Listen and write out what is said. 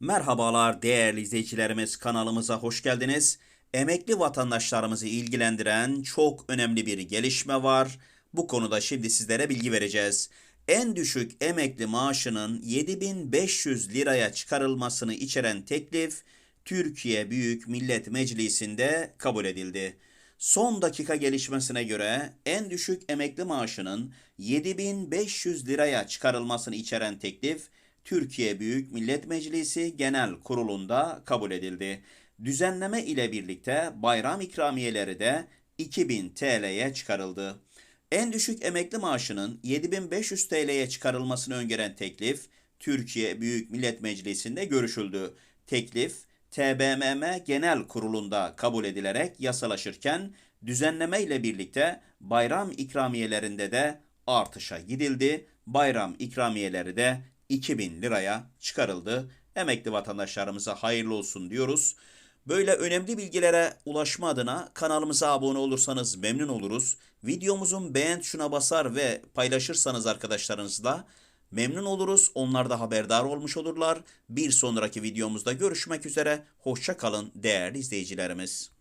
Merhabalar değerli izleyicilerimiz kanalımıza hoş geldiniz. Emekli vatandaşlarımızı ilgilendiren çok önemli bir gelişme var. Bu konuda şimdi sizlere bilgi vereceğiz. En düşük emekli maaşının 7500 liraya çıkarılmasını içeren teklif Türkiye Büyük Millet Meclisi'nde kabul edildi. Son dakika gelişmesine göre en düşük emekli maaşının 7500 liraya çıkarılmasını içeren teklif Türkiye Büyük Millet Meclisi Genel Kurulu'nda kabul edildi. Düzenleme ile birlikte bayram ikramiyeleri de 2000 TL'ye çıkarıldı. En düşük emekli maaşının 7500 TL'ye çıkarılmasını öngören teklif Türkiye Büyük Millet Meclisi'nde görüşüldü. Teklif TBMM Genel Kurulu'nda kabul edilerek yasalaşırken düzenleme ile birlikte bayram ikramiyelerinde de artışa gidildi. Bayram ikramiyeleri de 2000 liraya çıkarıldı. Emekli vatandaşlarımıza hayırlı olsun diyoruz. Böyle önemli bilgilere ulaşma adına kanalımıza abone olursanız memnun oluruz. Videomuzun beğen tuşuna basar ve paylaşırsanız arkadaşlarınızla memnun oluruz. Onlar da haberdar olmuş olurlar. Bir sonraki videomuzda görüşmek üzere. Hoşça kalın değerli izleyicilerimiz.